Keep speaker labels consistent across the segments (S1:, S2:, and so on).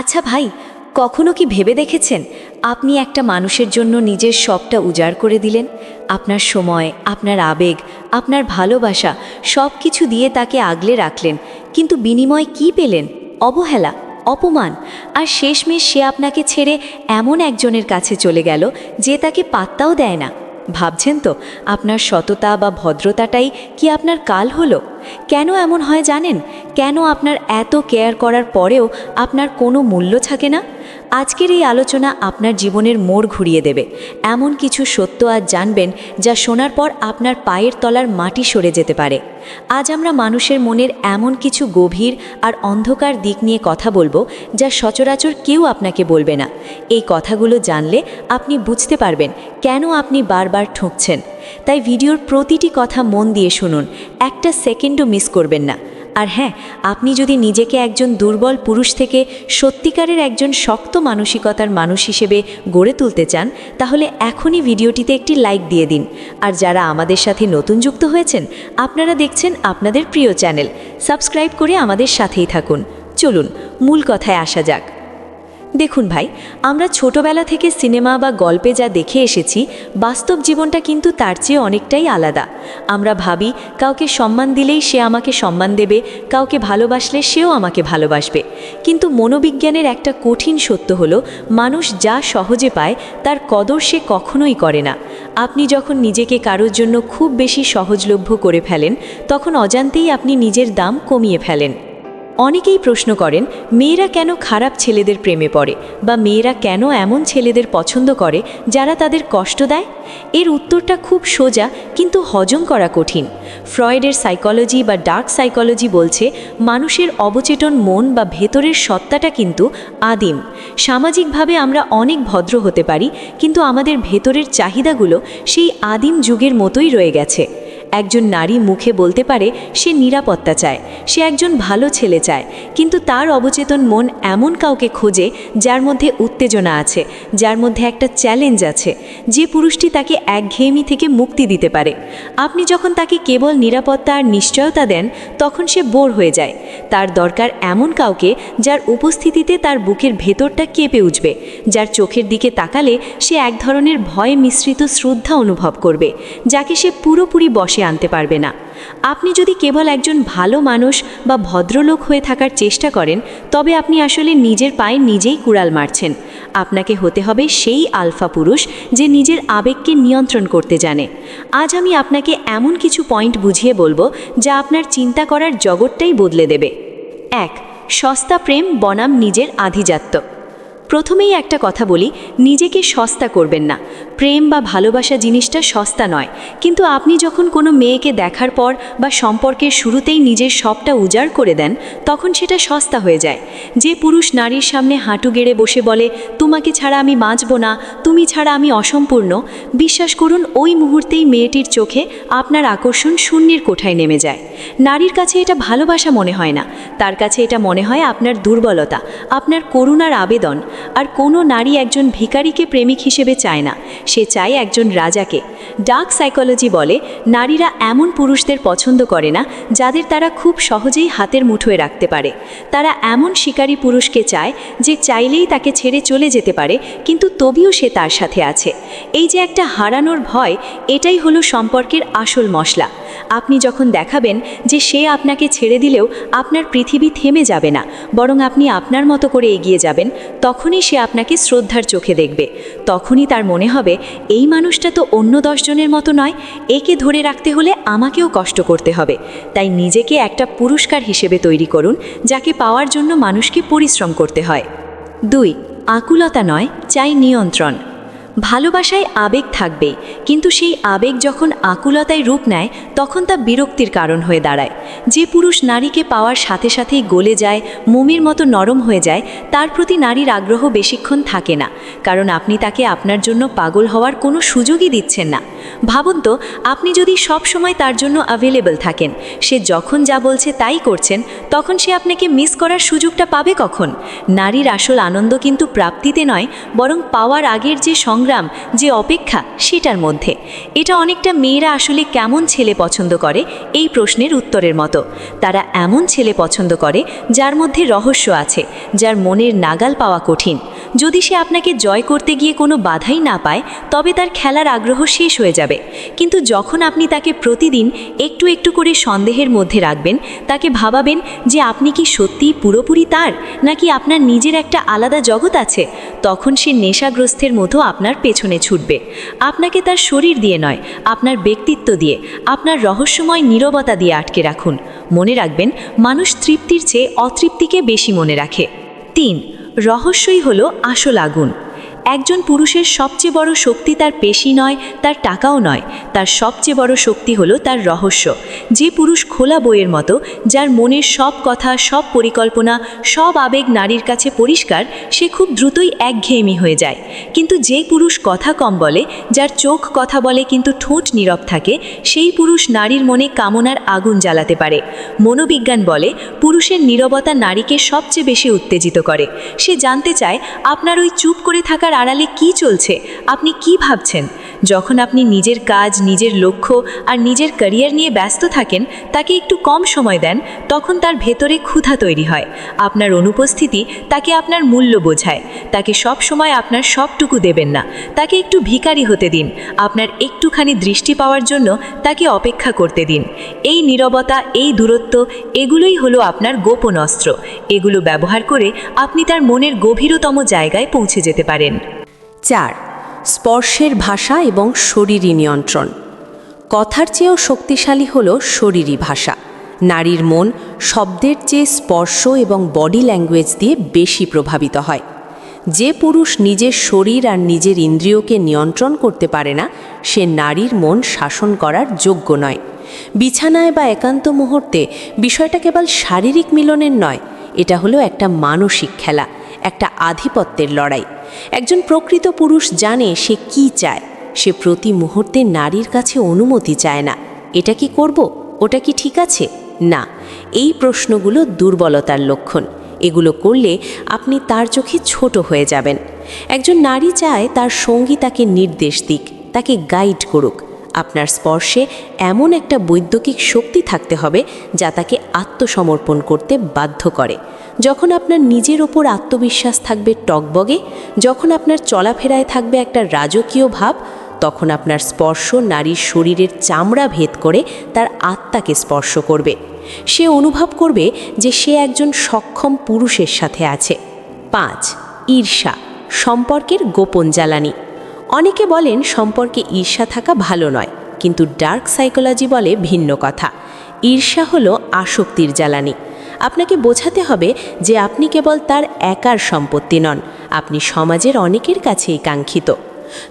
S1: আচ্ছা ভাই, কখনো কি ভেবে দেখেছেন আপনি একটা মানুষের জন্য নিজের সবটা উজাড় করে দিলেন? আপনার সময়, আপনার আবেগ, আপনার ভালোবাসা সব কিছু দিয়ে তাকে আগলে রাখলেন, কিন্তু বিনিময়ে কি পেলেন? অবহেলা, অপমান, আর শেষমেশ সে আপনাকে ছেড়ে এমন একজনের কাছে চলে গেল যে তাকে পাত্তাও দেয় না। ভাবছেন তো, আপনার সততা বা ভদ্রতাটাই কি আপনার কাল হলো? কেন এমন হয় জানেন? কেন আপনার এত কেয়ার করার পরেও আপনার কোনো মূল্য থাকে না? আজকের এই আলোচনা আপনার জীবনের মোড় ঘুরিয়ে দেবে। এমন কিছু সত্য আজ জানবেন যা শোনার পর আপনার পায়ের তলার মাটি সরে যেতে পারে। আজ আমরা মানুষের মনের এমন কিছু গভীর আর অন্ধকার দিক নিয়ে কথা বলব যা সচরাচর কেউ আপনাকে বলবে না। এই কথাগুলো জানলে আপনি বুঝতে পারবেন কেন আপনি বারবার ঠুকছেন। তাই ভিডিওর প্রতিটি কথা মন দিয়ে শুনুন, একটা সেকেন্ডও মিস করবেন না। আর হ্যাঁ আপনি যদি নিজেকে একজন দুর্বল পুরুষ থেকে সত্যিকারের একজন শক্ত মানসিকতার মানুষ হিসেবে গড়ে তুলতে চান, তাহলে এখনই ভিডিওটিতে একটি লাইক দিয়ে দিন। আর যারা আমাদের সাথে নতুন যুক্ত হয়েছেন, আপনারা দেখছেন আপনাদের প্রিয় চ্যানেল। সাবস্ক্রাইব করে আমাদের সাথেই থাকুন। চলুন, মূল কথায় আসা যাক। দেখুন ভাই, আমরা ছোটবেলা থেকে সিনেমা বা গল্পে যা দেখে এসেছি, বাস্তব জীবনটা কিন্তু তার চেয়ে অনেকটাই আলাদা। আমরা ভাবি, কাউকে সম্মান দিলেই সে আমাকে সম্মান দেবে, কাউকে ভালোবাসলে সেও আমাকে ভালোবাসবে। কিন্তু মনোবিজ্ঞানের একটা কঠিন সত্য হলো, মানুষ যা সহজে পায়, তার কদর সে কখনোই করে না। আপনি যখন নিজেকে কারোর জন্য খুব বেশি সহজলভ্য করে ফেলেন, তখন অজান্তেই আপনি নিজের দাম কমিয়ে ফেলেন। অনেকেই প্রশ্ন করেন, মেয়েরা কেন খারাপ ছেলেদের প্রেমে পড়ে বা মেয়েরা কেন এমন ছেলেদের পছন্দ করে যারা তাদের কষ্ট দেয়? এর উত্তরটা খুব সোজা কিন্তু হজম করা কঠিন। ফ্রয়েডের সাইকোলজি বা ডার্ক সাইকোলজি বলছে, মানুষের অবচেতন মন বা ভেতরের সত্তাটা কিন্তু আদিম। সামাজিকভাবে আমরা অনেক ভদ্র হতে পারি, কিন্তু আমাদের ভেতরের চাহিদাগুলো সেই আদিম যুগের মতোই রয়ে গেছে। একজন নারী মুখে বলতে পারে, সে নিরাপত্তা চায়, সে একজন ভালো ছেলে চায়। কিন্তু তার অবচেতন মন এমন কাউকে খোঁজে যার মধ্যে উত্তেজনা আছে, যার মধ্যে একটা চ্যালেঞ্জ আছে, যে পুরুষটি তাকে একঘেয়েমি থেকে মুক্তি দিতে পারে। আপনি যখন তাকে কেবল নিরাপত্তা আর নিশ্চয়তা দেন, তখন সে বোর হয়ে যায়। তার দরকার এমন কাউকে যার উপস্থিতিতে তার বুকের ভেতরটা কেঁপে উঠবে, যার চোখের দিকে তাকালে সে এক ধরনের ভয় মিশ্রিত শ্রদ্ধা অনুভব করবে, যাকে সে পুরোপুরি বসে আনতে পারবে না। আপনি যদি কেবল একজন ভালো মানুষ বা ভদ্রলোক হয়ে থাকার চেষ্টা করেন, তবে আপনি আসলে নিজের পায়ে নিজেই কুড়াল মারছেন। আপনাকে হতে হবে সেই আলফা পুরুষ যে নিজের আবেগকে নিয়ন্ত্রণ করতে জানে। আজ আমি আপনাকে এমন কিছু পয়েন্ট বুঝিয়ে বলব যা আপনার চিন্তা করার জগৎটাই বদলে দেবে। এক, সস্তা প্রেম বনাম নিজের আধিজাত্য। প্রথমেই একটা কথা বলি, নিজেকে সস্তা করবেন না। প্রেম বা ভালোবাসা জিনিসটা সস্তা নয়। কিন্তু আপনি যখন কোনো মেয়েকে দেখার পর বা সম্পর্কের শুরুতেই নিজের সবটা উজাড় করে দেন, তখন সেটা সস্তা হয়ে যায়। যে পুরুষ নারীর সামনে হাঁটু গেড়ে বসে বলে, তোমাকে ছাড়া আমি বাঁচব না, তুমি ছাড়া আমি অসম্পূর্ণ, বিশ্বাস করুন, ওই মুহূর্তেই মেয়েটির চোখে আপনার আকর্ষণ শূন্যের কোঠায় নেমে যায়। নারীর কাছে এটা ভালোবাসা মনে হয় না। তার কাছে এটা মনে হয় আপনার দুর্বলতা, আপনার করুণার আবেদন। আর কোনো নারী একজন ভিখারিকে প্রেমিক হিসেবে চায় না। সে চায় একজন রাজাকে। ডার্ক সাইকোলজি বলে, নারীরা এমন পুরুষদের পছন্দ করে না, যাদের তারা খুব সহজেই হাতের মুঠোয় রাখতে পারে। তারা এমন শিকারী পুরুষকে চায় যে চাইলেই তাকে ছেড়ে চলে যেতে পারে, কিন্তু তবিও সে তার সাথে আছে। এই যে একটা হারানোর ভয়, এটাই হলো সম্পর্কের আসল মশলা। আপনি যখন দেখাবেন যে সে আপনাকে ছেড়ে দিলেও আপনার পৃথিবী থেমে যাবে না, বরং আপনি আপনার মতো করে এগিয়ে যাবেন, তখনই সে আপনাকে শ্রদ্ধার চোখে দেখবে। তখনই তার মনে হবে, এই মানুষটা তো অন্য দশজনের মতো নয়, একে ধরে রাখতে হলে আমাকেও কষ্ট করতে হবে। তাই নিজেকে একটা পুরস্কার হিসেবে তৈরি করুন, যাকে পাওয়ার জন্য মানুষকে পরিশ্রম করতে হয়। দুই, আকুলতা নয়, চাই নিয়ন্ত্রণ। ভালোবাসায় আবেগ থাকবে, কিন্তু সেই আবেগ যখন আকুলতায় রূপ নেয়, তখন তা বিরক্তির কারণ হয়ে দাঁড়ায়। যে পুরুষ নারীকে পাওয়ার সাথে সাথেই গলে যায়, মোমের মতো নরম হয়ে যায়, তার প্রতি নারীর আগ্রহ বেশিক্ষণ থাকে না, কারণ আপনি তাকে আপনার জন্য পাগল হওয়ার কোনো সুযোগই দিচ্ছেন না। ভাবুন তো, আপনি যদি সব সময় তার জন্য অ্যাভেলেবল থাকেন, সে যখন যা বলছে তাই করছেন, তখন সে আপনাকে মিস করার সুযোগটা পাবে কখন? নারীর আসল আনন্দ কিন্তু প্রাপ্তিতে নয়, বরং পাওয়ার আগের যে সংগ্রাম সংগ্রাম যে অপেক্ষা সেটার মধ্যে। এটা অনেকটা মেয়েরা আসলে কেমন ছেলে পছন্দ করে, এই প্রশ্নের উত্তরের মতো। তারা এমন ছেলে পছন্দ করে যার মধ্যে রহস্য আছে, যার মনের নাগাল পাওয়া কঠিন। যদি সে আপনাকে জয় করতে গিয়ে কোনো বাধাই না পায়, তবে তার খেলার আগ্রহ শেষ হয়ে যাবে। কিন্তু যখন আপনি তাকে প্রতিদিন একটু একটু করে সন্দেহের মধ্যে রাখবেন, তাকে ভাবাবেন যে আপনি কি সত্যিই পুরোপুরি তার, নাকি আপনার নিজের একটা আলাদা জগৎ আছে, তখন সে নেশাগ্রস্তের মতো আপনার পেছনে ছুটবে। আপনাকে তার শরীর দিয়ে নয়, আপনার ব্যক্তিত্ব দিয়ে, আপনার রহস্যময় নীরবতা দিয়ে আটকে রাখুন। মনে রাখবেন, মানুষ তৃপ্তির চেয়ে অতৃপ্তিকে বেশি মনে রাখে। তিন রহস্যই হলো আসল আগুন। একজন পুরুষের সবচেয়ে বড় শক্তি তার পেশি নয়, তার টাকাও নয়। তার সবচেয়ে বড় শক্তি হলো তার রহস্য। যে পুরুষ খোলা বইয়ের মতো, যার মনের সব কথা, সব পরিকল্পনা, সব আবেগ নারীর কাছে পরিষ্কার, সে খুব দ্রুতই একঘেয়েমি হয়ে যায়। কিন্তু যে পুরুষ কথা কম বলে, যার চোখ কথা বলে কিন্তু ঠোঁট নীরব থাকে, সেই পুরুষ নারীর মনে কামনার আগুন জ্বালাতে পারে। মনোবিজ্ঞান বলে, পুরুষের নীরবতা নারীকে সবচেয়ে বেশি উত্তেজিত করে। সে জানতে চায়, আপনার ওই চুপ করে থাকার আড়ালে কি চলছে? আপনি কি ভাবছেন? যখন আপনি নিজের কাজ, নিজের লক্ষ্য আর নিজের ক্যারিয়ার নিয়ে ব্যস্ত থাকেন, তাকে একটু কম সময় দেন, তখন তার ভেতরে ক্ষুধা তৈরি হয়। আপনার অনুপস্থিতি তাকে আপনার মূল্য বোঝায়। তাকে সব সময় আপনার সবটুকু দেবেন না। তাকে একটু ভিখারি হতে দিন। আপনার একটুখানি দৃষ্টি পাওয়ার জন্য তাকে অপেক্ষা করতে দিন। এই নীরবতা, এই দূরত্ব, এগুলোই হলো আপনার গোপন অস্ত্র। এগুলো ব্যবহার করে আপনি তার মনের গভীরতম জায়গায় পৌঁছে যেতে পারেন।
S2: চার স্পর্শের ভাষা এবং শরীরী নিয়ন্ত্রণ। কথার চেয়েও শক্তিশালী হল শরীরী ভাষা। নারীর মন শব্দের চেয়ে স্পর্শ এবং বডি ল্যাঙ্গুয়েজ দিয়ে বেশি প্রভাবিত হয়। যে পুরুষ নিজের শরীর আর নিজের ইন্দ্রিয়কে নিয়ন্ত্রণ করতে পারে না, সে নারীর মন শাসন করার যোগ্য নয়। বিছানায় বা একান্ত মুহূর্তে বিষয়টা কেবল শারীরিক মিলনের নয়, এটা হলো একটা মানসিক খেলা। একটা আধিপত্যের লড়াই। একজন প্রকৃত পুরুষ জানে সে কি চায়। সে প্রতি মুহূর্তে নারীর কাছে অনুমতি চায় না। এটা কি করব? ওটা কি ঠিক আছে? না। এই প্রশ্নগুলো দুর্বলতার লক্ষণ। এগুলো করলে আপনি তার চোখে ছোট হয়ে যাবেন। একজন নারী চায় তার সঙ্গী তাকে নির্দেশ দিক, তাকে গাইড করুক। আপনার স্পর্শে এমন একটা বৈদ্যুতিক শক্তি থাকতে হবে যা তাকে আত্মসমর্পণ করতে বাধ্য করে। যখন আপনার নিজের ওপর আত্মবিশ্বাস থাকবে টকবগে, যখন আপনার চলাফেরায় থাকবে একটা রাজকীয় ভাব, তখন আপনার স্পর্শ নারীর শরীরের চামড়া ভেদ করে তার আত্মাকে স্পর্শ করবে। সে অনুভব করবে যে সে একজন সক্ষম পুরুষের সাথে আছে। পাঁচ, ঈর্ষা, সম্পর্কের গোপন জ্বালানি। অনেকে বলেন সম্পর্কে ঈর্ষা থাকা ভালো নয়, কিন্তু ডার্ক সাইকোলজি বলে ভিন্ন কথা। ঈর্ষা হলো আসক্তির জ্বালানি। আপনাকে বোঝাতে হবে যে আপনি কেবল তার একার সম্পত্তি নন, আপনি সমাজের অনেকের কাছেই কাঙ্ক্ষিত।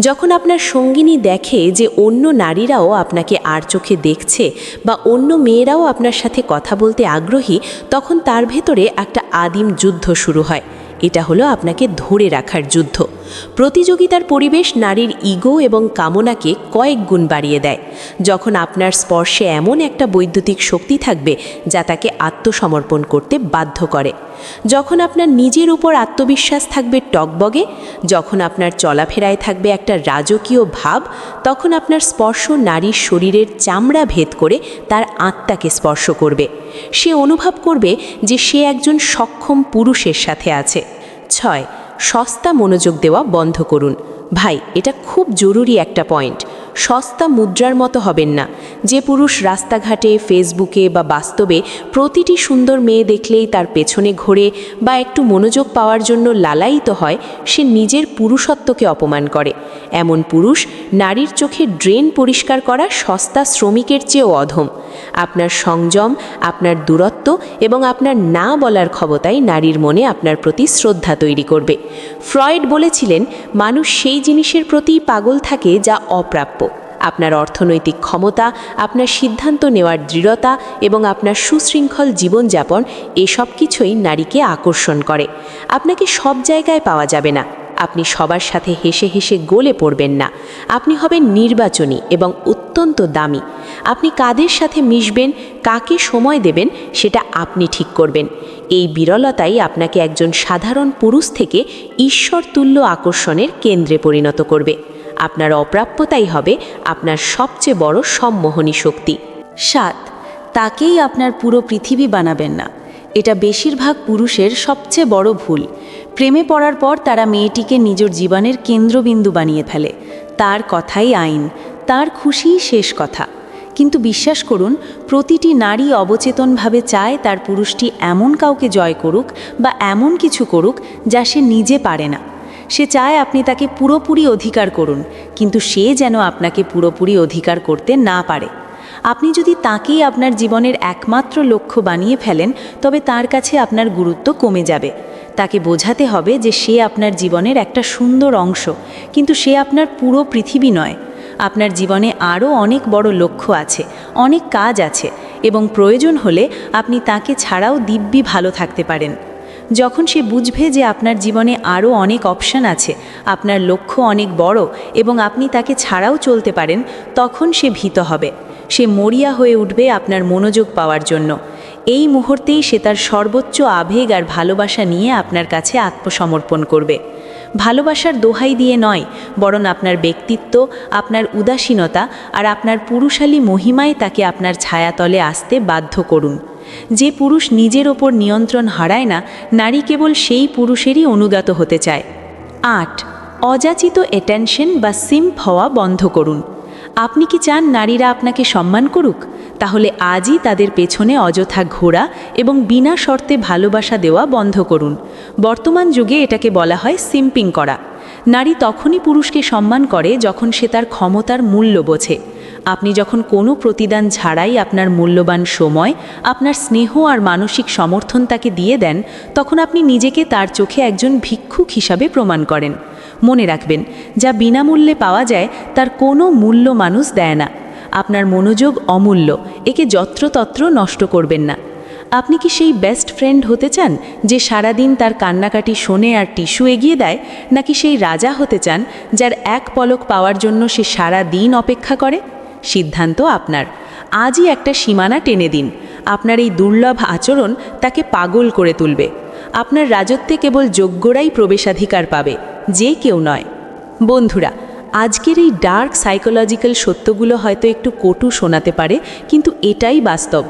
S2: যখন আপনার সঙ্গিনী দেখে যে অন্য নারীরাও আপনাকে আর চোখে দেখছে বা অন্য মেয়েরাও আপনার সাথে কথা বলতে আগ্রহী, তখন তার ভেতরে একটা আদিম যুদ্ধ শুরু হয়। এটা হলো আপনাকে ধরে রাখার যুদ্ধ। প্রতিযোগিতার পরিবেশ নারীর ইগো এবং কামনাকে কয়েক গুণ বাড়িয়ে দেয়। যখন আপনার স্পর্শে এমন একটা বৈদ্যুতিক শক্তি থাকবে, যা তাকে আত্মসমর্পণ করতে বাধ্য করে। যখন আপনার নিজের উপর আত্মবিশ্বাস থাকবে টকবগে, যখন আপনার চলাফেরায় থাকবে একটা রাজকীয় ভাব, তখন আপনার স্পর্শ নারীর শরীরের চামড়া ভেদ করে তার আত্মাকে স্পর্শ করবে। সে অনুভব করবে যে সে একজন সক্ষম পুরুষের সাথে আছে। ছয় সস্তা মনোযোগ দেওয়া বন্ধ করুন। ভাই এটা খুব জরুরি একটা পয়েন্ট। সস্তা মুদ্রার মতো হবেন না। যে পুরুষ রাস্তাঘাটে, ফেসবুকে বা বাস্তবে প্রতিটি সুন্দর মেয়ে দেখলেই তার পেছনে ঘোরে বা একটু মনোযোগ পাওয়ার জন্য লালায়িত হয়, সে নিজের পুরুষত্বকে অপমান করে। এমন পুরুষ নারীর চোখে ড্রেন পরিষ্কার করা সস্তা শ্রমিকের চেয়েও অধম। আপনার সংযম, আপনার দূরত্ব এবং আপনার না বলার ক্ষমতাই নারীর মনে আপনার প্রতি শ্রদ্ধা তৈরি করবে। ফ্রয়েড বলেছিলেন, মানুষ সেই জিনিসের প্রতিই পাগল থাকে যা অপ্রাপ্য। আপনার অর্থনৈতিক ক্ষমতা, আপনার সিদ্ধান্ত নেওয়ার দৃঢ়তা এবং আপনার সুশৃঙ্খল জীবনযাপন, এসব কিছুই নারীকে আকর্ষণ করে। আপনাকে সব জায়গায় পাওয়া যাবে না। আপনি সবার সাথে হেসে হেসে গলে পড়বেন না। আপনি হবেন নির্বাচনী এবং অত্যন্ত দামি। আপনি কাদের সাথে মিশবেন, কাকে সময় দেবেন, সেটা আপনি ঠিক করবেন। এই বিরলতাই আপনাকে একজন সাধারণ পুরুষ থেকে ঈশ্বরতুল্য আকর্ষণের কেন্দ্রে পরিণত করবে। আপনার অপ্রাপ্যতাই হবে আপনার সবচেয়ে বড় সম্মোহনী শক্তি।
S3: সাত, তাকেই আপনার পুরো পৃথিবী বানাবেন না। এটা বেশিরভাগ পুরুষের সবচেয়ে বড় ভুল। প্রেমে পড়ার পর তারা মেয়েটিকে নিজের জীবনের কেন্দ্রবিন্দু বানিয়ে ফেলে। তার কথাই আইন, তার খুশিই শেষ কথা। কিন্তু বিশ্বাস করুন, প্রতিটি নারী অবচেতনভাবে চায় তার পুরুষটি এমন কাউকে জয় করুক বা এমন কিছু করুক যা সে নিজে পারে না। সে চায় আপনি তাকে পুরোপুরি অধিকার করুন, কিন্তু সে যেন আপনাকে পুরোপুরি অধিকার করতে না পারে। আপনি যদি তাকেই আপনার জীবনের একমাত্র লক্ষ্য বানিয়ে ফেলেন, তবে তার কাছে আপনার গুরুত্ব কমে যাবে। তাকে বোঝাতে হবে যে সে আপনার জীবনের একটা সুন্দর অংশ, কিন্তু সে আপনার পুরো পৃথিবী নয়। আপনার জীবনে আরও অনেক বড় লক্ষ্য আছে, অনেক কাজ আছে, এবং প্রয়োজন হলে আপনি তাকে ছাড়াও দিব্যি ভালো থাকতে পারেন। যখন সে বুঝবে যে আপনার জীবনে আরও অনেক অপশান আছে, আপনার লক্ষ্য অনেক বড় এবং আপনি তাকে ছাড়াও চলতে পারেন, তখন সে ভীত হবে। সে মরিয়া হয়ে উঠবে আপনার মনোযোগ পাওয়ার জন্য। এই মুহূর্তেই সে তার সর্বোচ্চ আবেগ আর ভালোবাসা নিয়ে আপনার কাছে আত্মসমর্পণ করবে। ভালোবাসার দোহাই দিয়ে নয়, বরং আপনার ব্যক্তিত্ব, আপনার উদাসীনতা আর আপনার পুরুষালী মহিমায় তাকে আপনার ছায়াতলে আসতে বাধ্য করুন। যে পুরুষ নিজের ওপর নিয়ন্ত্রণ হারায় না, নারী কেবল সেই পুরুষেরই অনুগত হতে চায়। আট, অযাচিত অ্যাটেনশন বা সিম্প হওয়া বন্ধ করুন। আপনি কি চান নারীরা আপনাকে সম্মান করুক? তাহলে আজই তাদের পেছনে অযথা ঘোরা এবং বিনা শর্তে ভালোবাসা দেওয়া বন্ধ করুন। বর্তমান যুগে এটাকে বলা হয় সিম্পিং করা। নারী তখনই পুরুষকে সম্মান করে যখন সে তার ক্ষমতার মূল্য বোঝে। আপনি যখন কোনো প্রতিদান ছাড়াই আপনার মূল্যবান সময়, আপনার স্নেহ আর মানসিক সমর্থন তাকে দিয়ে দেন, তখন আপনি নিজেকে তার চোখে একজন ভিক্ষুক হিসাবে প্রমাণ করেন। মনে রাখবেন, যা বিনামূল্যে পাওয়া যায়, তার কোনো মূল্য মানুষ দেয় না। আপনার মনোযোগ অমূল্য, একে যত্রতত্র নষ্ট করবেন না। আপনি কি সেই বেস্ট ফ্রেন্ড হতে চান, যে সারাদিন তার কান্নাকাটি শোনে আর টিস্যু এগিয়ে দেয়, নাকি সেই রাজা হতে চান, যার এক পলক পাওয়ার জন্য সে সারা দিন অপেক্ষা করে? সিদ্ধান্ত আপনার। আজই একটা সীমানা টেনে দিন। আপনার এই দুর্লভ আচরণ তাকে পাগল করে তুলবে। আপনার রাজত্বে কেবল যোগ্যরাই প্রবেশাধিকার পাবে, যে কেউ নয়। বন্ধুরা আজকের এই ডার্ক সাইকোলজিক্যাল সত্যগুলো হয়তো একটু কটু শোনাতে পারে, কিন্তু এটাই বাস্তব।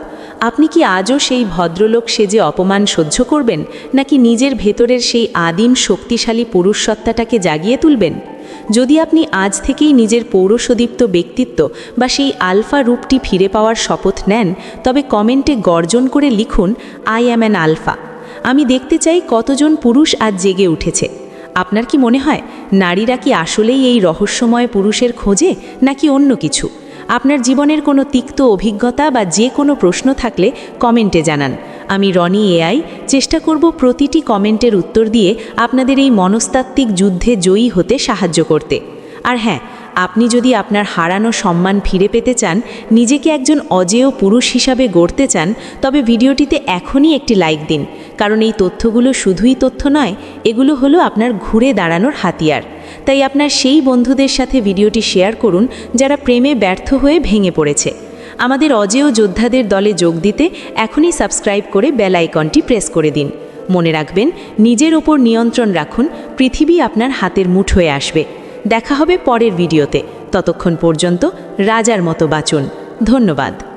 S3: আপনি কি আজও সেই ভদ্রলোক সেজে অপমান সহ্য করবেন, নাকি নিজের ভেতরের সেই আদিম শক্তিশালী পুরুষসত্তাটাকে জাগিয়ে তুলবেন? যদি আপনি আজ থেকেই নিজের পৌরসদীপ্ত ব্যক্তিত্ব বা সেই আলফা রূপটি ফিরে পাওয়ার শপথ নেন, তবে কমেন্টে গর্জন করে লিখুন আই অ্যাম অ্যান আলফা আমি দেখতে চাই কতজন পুরুষ আজ জেগে উঠেছে। আপনার কি মনে হয় নারীরা কি আসলেই এই রহস্যময় পুরুষের খোঁজে নাকি অন্য কিছু? আপনার জীবনের কোনো তিক্ত অভিজ্ঞতা বা যে কোনো প্রশ্ন থাকলে কমেন্টে জানান। আমি রনি এআই, চেষ্টা করব প্রতিটি কমেন্টের উত্তর দিয়ে আপনাদের এই মনস্তাত্ত্বিক যুদ্ধে জয়ী হতে সাহায্য করতে। আর হ্যাঁ আপনি যদি আপনার হারানো সম্মান ফিরে পেতে চান, নিজেকে একজন অজেয় পুরুষ হিসাবে গড়তে চান, তবে ভিডিওটিতে এখনই একটি লাইক দিন, কারণ এই তথ্যগুলো শুধুই তথ্য নয়, এগুলো হলো আপনার ঘুরে দাঁড়ানোর হাতিয়ার। তাই আপনার সেই বন্ধুদের সাথে ভিডিওটি শেয়ার করুন, যারা প্রেমে ব্যর্থ হয়ে ভেঙে পড়েছে। আমাদের অজেয় যোদ্ধাদের দলে যোগ দিতে এখনই সাবস্ক্রাইব করে বেল আইকনটি প্রেস করে দিন। মনে রাখবেন, নিজের ওপর নিয়ন্ত্রণ রাখুন, পৃথিবী আপনার হাতের মুঠোয় আসবে। দেখা হবে পরের ভিডিওতে। ততক্ষণ পর্যন্ত রাজার মতো বাঁচুন। ধন্যবাদ।